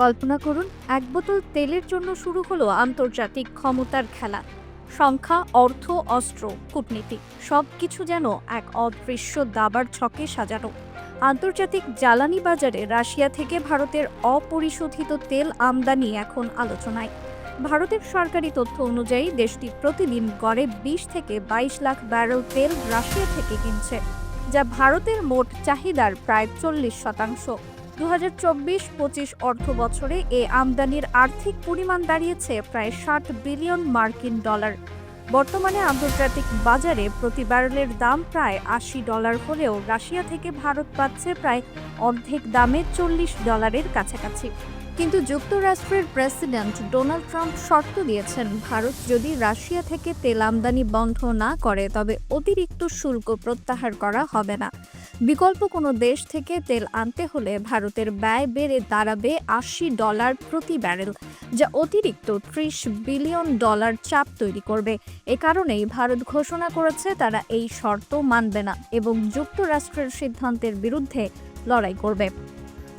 কল্পনা করুন, এক বোতল তেলের জন্য শুরু হলো আন্তর্জাতিক ক্ষমতার খেলা। সংখ্যা, অর্থ, অস্ত্র, কূটনীতি সব কিছু যেন এক অদৃশ্য দাবার ছকে সাজানো। আন্তর্জাতিক জ্বালানি বাজারে রাশিয়া থেকে ভারতের অপরিশোধিত তেল আমদানি এখন আলোচনায়। ভারতের সরকারি তথ্য অনুযায়ী দেশটি প্রতিদিন গড়ে বিশ থেকে বাইশ লাখ ব্যারেল তেল রাশিয়া থেকে কিনছে, যা ভারতের মোট চাহিদার প্রায় চল্লিশ শতাংশ। দু হাজার চব্বিশ পঁচিশ অর্থ বছরে এ আমদানির আর্থিক পরিমাণ দাঁড়িয়েছে প্রায় ষাট বিলিয়ন মার্কিন ডলার। বর্তমানে আন্তর্জাতিক বাজারে প্রতি ব্যারেলের দাম প্রায় আশি ডলার হলেও রাশিয়া থেকে ভারত পাচ্ছে প্রায় অর্ধেক দামে চল্লিশ ডলারের কাছাকাছি। কিন্তু যুক্তরাষ্ট্রের প্রেসিডেন্ট ডোনাল্ড ট্রাম্প শর্ত দিয়েছেন, ভারত যদি রাশিয়া থেকে তেল আমদানি বন্ধ না করে, তবে অতিরিক্ত শুল্ক প্রত্যাহার করা হবে না। বিকল্প কোনো দেশ থেকে তেল আনতে হলে ভারতের ব্যয় বেড়ে দাঁড়াবে আশি ডলার প্রতি ব্যারেল, যা অতিরিক্ত ত্রিশ বিলিয়ন ডলার চাপ তৈরি করবে। এ কারণেই ভারত ঘোষণা করেছে তারা এই শর্ত মানবে না এবং যুক্তরাষ্ট্রের সিদ্ধান্তের বিরুদ্ধে লড়াই করবে।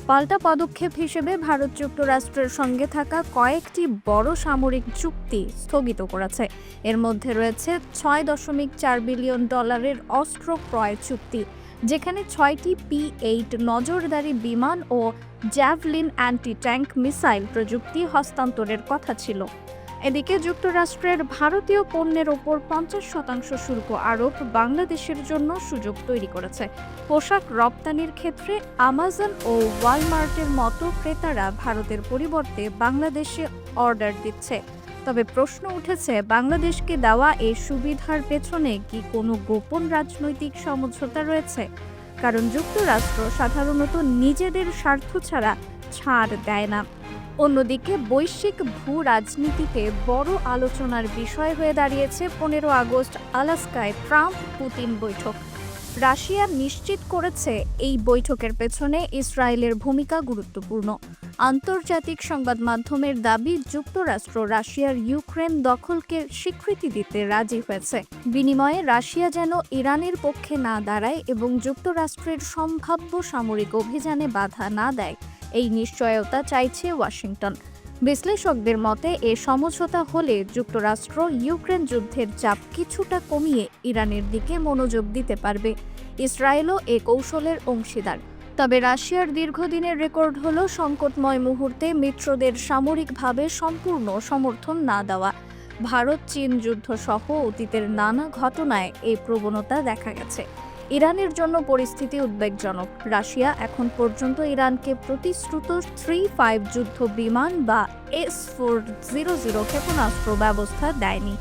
পাল্টা পদক্ষেপ হিসেবে ভারত যুক্তরাষ্ট্রের সঙ্গে থাকা কয়েকটি বড় সামরিক চুক্তি স্থগিত করেছে। এর মধ্যে রয়েছে ছয় দশমিক চার বিলিয়ন ডলারের অস্ত্র ক্রয় চুক্তি যেখানে ছয়টি পি এইট নজরদারি বিমান ও জ্যাভলিন অ্যান্টি ট্যাঙ্ক মিসাইল প্রযুক্তি হস্তান্তরের কথা ছিল। এদিকে যুক্তরাষ্ট্রের ভারতীয় পণ্যের ওপর পঞ্চাশ শতাংশ শুল্ক আরোপ বাংলাদেশের জন্য সুযোগ তৈরি করেছে। পোশাক রপ্তানির ক্ষেত্রে আমাজন ও ওয়ালমার্টের মতো ক্রেতারা ভারতের পরিবর্তে বাংলাদেশে অর্ডার দিচ্ছে। তবে প্রশ্ন উঠেছে, বাংলাদেশকে দেওয়া এই সুবিধার পেছনে কি কোনো গোপন রাজনৈতিক সমঝোতা রয়েছে? কারণ যুক্তরাষ্ট্র সাধারণত নিজেদের স্বার্থ ছাড়া ছাড় দেয় না। অন্যদিকে, বৈশ্বিক ভূ রাজনীতিতে বড় আলোচনার বিষয় হয়ে দাঁড়িয়েছে পনেরো আগস্ট আলাস্কায় ট্রাম্প পুতিন বৈঠক। রাশিয়া নিশ্চিত করেছে এই বৈঠকের পেছনে ইসরায়েলের ভূমিকা গুরুত্বপূর্ণ। আন্তর্জাতিক সংবাদ মাধ্যমের দাবি, যুক্তরাষ্ট্র রাশিয়ার ইউক্রেন দখলকে স্বীকৃতি দিতে রাজি হয়েছে। বিনিময়ে রাশিয়া যেন ইরানের পক্ষে না দাঁড়ায় এবং যুক্তরাষ্ট্রের সম্ভাব্য সামরিক অভিযানে বাধা না দেয়, এই নিশ্চয়তা চাইছে ওয়াশিংটন। বিশ্লেষকদের মতে, এ সমঝোতা হলে যুক্তরাষ্ট্র ইউক্রেন যুদ্ধের চাপ কিছুটা কমিয়ে ইরানের দিকে মনোযোগ দিতে পারবে। ইসরায়েলও এ কৌশলের অংশীদার। তবে রাশিয়ার দীর্ঘদিনের রেকর্ড হল সংকটময় মুহূর্তে মিত্রদের সামরিকভাবে সম্পূর্ণ সমর্থন না দেওয়া। ভারত, চীন যুদ্ধ সহ অতীতের নানা ঘটনায় এই প্রবণতা দেখা গেছে। ইরানের জন্য পরিস্থিতি উদ্বেগজনক। রাশিয়া এখন পর্যন্ত ইরানকে প্রতিশ্রুত থ্রি ফাইভ যুদ্ধ বিমান বা এস ফোর জিরো জিরো ক্ষেপণাস্ত্র ব্যবস্থা দেয়নি।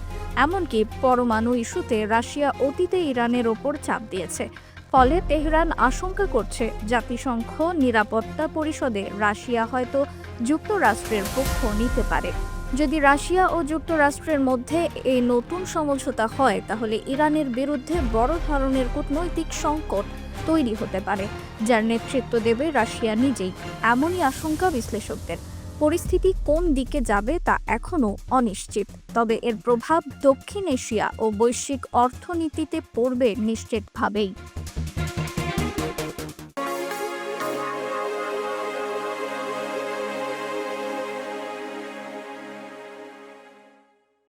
এমনকি পরমাণু ইস্যুতে রাশিয়া অতীতে ইরানের ওপর চাপ দিয়েছে। ফলে তেহরান আশঙ্কা করছে জাতিসংঘ নিরাপত্তা পরিষদে রাশিয়া হয়তো যুক্তরাষ্ট্রের পক্ষ নিতে পারে। যদি রাশিয়া ও যুক্তরাষ্ট্রের মধ্যে এই নতুন সমঝোতা হয়, তাহলে ইরানের বিরুদ্ধে বড় ধরনের কূটনৈতিক সংকট তৈরি হতে পারে, যার নেতৃত্ব দেবে রাশিয়া নিজেই। এমনই আশঙ্কা বিশ্লেষকদের। পরিস্থিতি কোন দিকে যাবে তা এখনও অনিশ্চিত। তবে এর প্রভাব দক্ষিণ এশিয়া ও বৈশ্বিক অর্থনীতিতে পড়বে নিশ্চিতভাবেই।